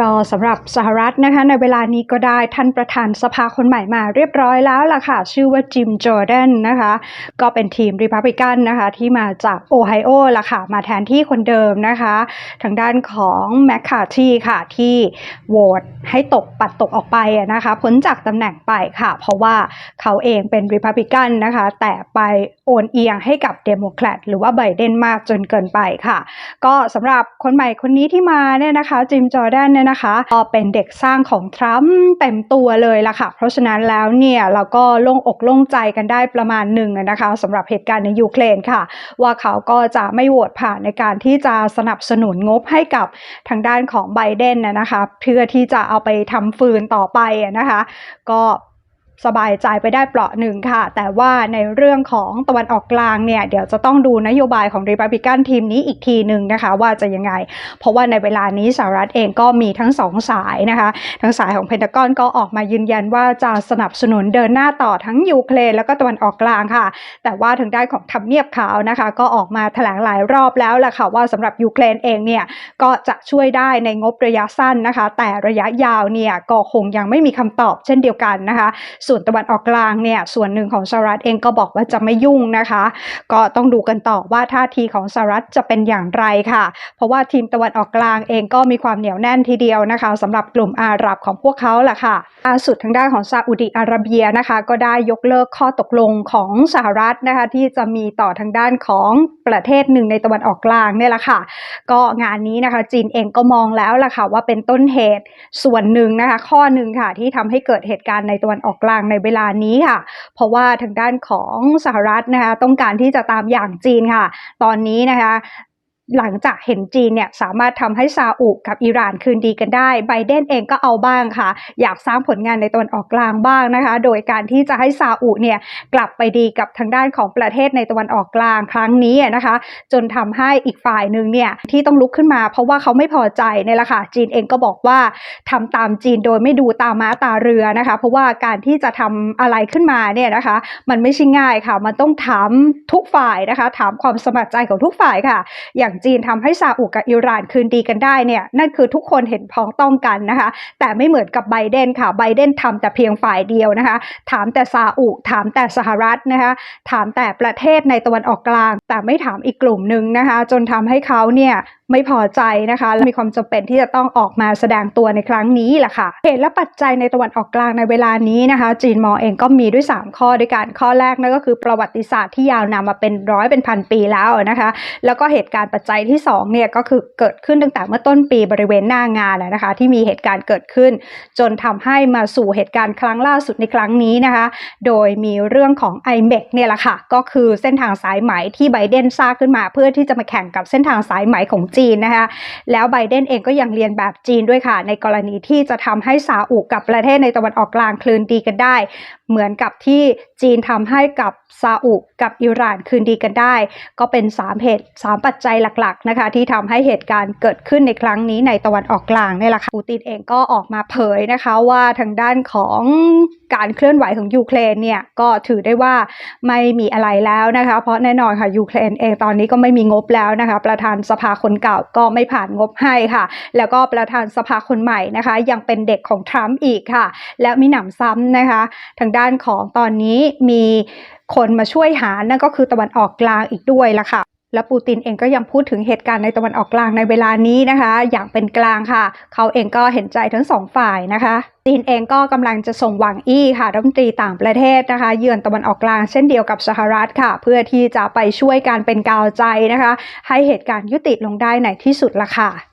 ก็สำหรับสหรัฐนะคะในเวลานี้ก็ได้ท่านประธานสภาคนใหม่มาเรียบร้อยแล้วล่ะค่ะ ชื่อว่าจิมจอร์แดนนะคะ ก็เป็นทีมริพับลิกันนะคะ ที่มาจากโอไฮโอล่ะค่ะ มาแทนที่คนเดิมนะคะ ทางด้านของแมคคาทีค่ะ ที่โหวตให้ตกปัดตกออกไปนะคะพ้นจากตำแหน่งไปค่ะ เพราะว่าเขาเองเป็นริพับลิกันนะคะ แต่ไปโอนเอียงให้กับเดโมแครตหรือว่าไบเดนมากจนเกินไปค่ะ ก็สำหรับคนใหม่คนนี้ที่มาเนี่ยนะคะจิมจอร์แดนเนี่ยนะคะก็เป็นเด็กสร้างของทรัมป์เต็มตัวเลยล่ะค่ะ เพราะฉะนั้นแล้วเนี่ยเราก็โล่งอกโล่งใจกันได้ประมาณหนึ่งนะคะสำหรับเหตุการณ์ในยูเครนค่ะ ว่าเขาก็จะไม่โหวตผ่านในการที่จะสนับสนุนงบให้กับทางด้านของไบเดนนะคะ เพื่อที่จะเอาไปทำฟืนต่อไปนะคะ ก็ สบายใจไปได้เปราะหนึ่งค่ะ แต่ว่าในเรื่องของตะวันออกกลางเนี่ยเดี๋ยวจะต้องดูนโยบายของริพับลิกันทีมนี้อีกทีหนึ่งนะคะ ว่าจะยังไง เพราะว่าในเวลานี้สหรัฐเองก็มีทั้งสองสายนะคะ ทั้งสายของเพนทากอนก็ออกมายืนยันว่าจะสนับสนุนเดินหน้าต่อทั้งยูเครนแล้วก็ตะวันออกกลางค่ะ แต่ว่าทางด้านของทำเนียบขาวนะคะ ก็ออกมาแถลงหลายรอบแล้วแหละค่ะว่าสำหรับยูเครนเองเนี่ยก็จะช่วยได้ในงบระยะสั้นนะคะ แต่ระยะยาวเนี่ยก็คงยังไม่มีคำตอบเช่นเดียวกันนะคะส่วนตะวันออกกลางเนี่ยส่วนหนึ่งของสหรัฐเองก็บอกว่าจะไม่ยุ่งนะคะ ก็ต้องดูกันต่อว่าท่าทีของสหรัฐจะเป็นอย่างไรค่ะ เพราะว่าทีมตะวันออกกลางเองก็มีความเหนียวแน่นทีเดียวนะคะสำหรับกลุ่มอาหรับของพวกเขาแหละค่ะล่าสุดทางด้านของซาอุดิอาระเบียนะคะ ก็ได้ยกเลิกข้อตกลงของสหรัฐนะคะที่จะมีต่อทางด้านของประเทศหนึ่งในตะวันออกกลางเนี่ยแหละค่ะ ก็งานนี้นะคะจีนเองก็มองแล้วล่ะค่ะว่าเป็นต้นเหตุส่วนหนึ่งนะคะ ข้อหนึ่งค่ะที่ทำให้เกิดเหตุการณ์ในตะวันออกกลางในเวลานี้ค่ะ เพราะว่าทางด้านของสหรัฐนะคะต้องการที่จะตามอย่างจีนค่ะ ตอนนี้นะคะ หลังจากเห็นจีนเนี่ยสามารถทำให้ซาอุกับอิหร่านคืนดีกันได้ไบเดนเองก็เอาบ้างค่ะ อยากสร้างผลงานในตะวันออกกลางบ้างนะคะ โดยการที่จะให้ซาอุเนี่ยกลับไปดีกับทางด้านของประเทศในตะวันออกกลางครั้งนี้นะคะ จนทำให้อีกฝ่ายหนึ่งเนี่ยที่ต้องลุกขึ้นมาเพราะว่าเขาไม่พอใจเนี่แหละค่ะจีนเองก็บอกว่าทำตามจีนโดยไม่ดูตาม้าตาเรือนะคะ เพราะว่าการที่จะทำอะไรขึ้นมาเนี่ยนะคะ มันไม่ใช่ง่ายค่ะ มันต้องถามทุกฝ่ายนะคะ ถามความสมัครใจของทุกฝ่ายค่ะ อย่างจีนทำให้ซาอุกับอิหร่านคืนดีกันได้เนี่ยนั่นคือทุกคนเห็นพ้องต้องกันนะคะ แต่ไม่เหมือนกับไบเดนค่ะไบเดนทำแต่เพียงฝ่ายเดียวนะคะ ถามแต่ซาอุถามแต่สหรัฐนะคะถามแต่ประเทศในตะวันออกกลาง แต่ไม่ถามอีกกลุ่มหนึ่งนะคะ จนทำให้เขาเนี่ยไม่พอใจนะคะและมีความจำเป็นที่จะต้องออกมาแสดงตัวในครั้งนี้แหละค่ะเหตุและปัจจัยในตะวันออกกลางในเวลานี้นะคะ จีนมองเองก็มีด้วย 3 ข้อด้วยกันข้อแรกนั่นก็คือประวัติศาสตร์ที่ยาวนานมาเป็นร้อยเป็นพันปีแล้วนะคะ แล้วก็เหตุการณ์ปัจจัยที่2เนี่ยก็คือเกิดขึ้นตั้งแต่เมื่อต้นปีบริเวณหน้างานนะคะ ที่มีเหตุการณ์เกิดขึ้น จนทำให้มาสู่เหตุการณ์ครั้งล่าสุดในครั้งนี้นะคะ โดยมีเรื่องของ i m e c เนี่ยแหละค่ะ ก็คือเส้นทางสายไหมที่ไบเดนสร้างขึ้นมา เพื่อที่จะมาแข่งกับเส้นทางสายไหมของจีนนะคะ แล้วไบเดนเองก็ยังเรียนแบบจีนด้วยค่ะ ในกรณีที่จะทำให้ซาอุกับประเทศในตะวันออกกลางคลืนดีกันได้ เหมือนกับที่จีนทำให้กับซาอุกับอิหร่านคืนดีกันได้ ก็เป็น3เหตุ3ปัจจัยหลักๆนะคะที่ทำให้เหตุการณ์เกิดขึ้นในครั้งนี้ในตะวันออกกลางนี่แหละค่ะปูตินเองก็ออกมาเผยนะคะว่าทางด้านของการเคลื่อนไหวของยูเครนเนี่ยก็ถือได้ว่าไม่มีอะไรแล้วนะคะเพราะแน่นอนค่ะยูเครนเองตอนนี้ก็ไม่มีงบแล้วนะคะประธานสภาคนเก่าก็ไม่ผ่านงบให้ค่ะ แล้วก็ประธานสภาคนใหม่นะคะ ยังเป็นเด็กของทรัมป์อีกค่ะ แล้วมีหนำซ้ำนะคะ ทางด้านของตอนนี้มีคนมาช่วยหา นั่นก็คือตะวันออกกลางอีกด้วยล่ะค่ะและปูตินเองก็ยังพูดถึงเหตุการณ์ในตะวันออกกลางในเวลานี้นะคะ อย่างเป็นกลางค่ะ เขาเองก็เห็นใจทั้งสองฝ่ายนะคะจีนเองก็กำลังจะส่งหวังอี้ค่ะรัฐมนตรีต่างประเทศนะคะ เยือนตะวันออกกลางเช่นเดียวกับสหรัฐค่ะ เพื่อที่จะไปช่วยการเป็นกาวใจนะคะ ให้เหตุการณ์ยุติลงได้ในที่สุดละค่ะ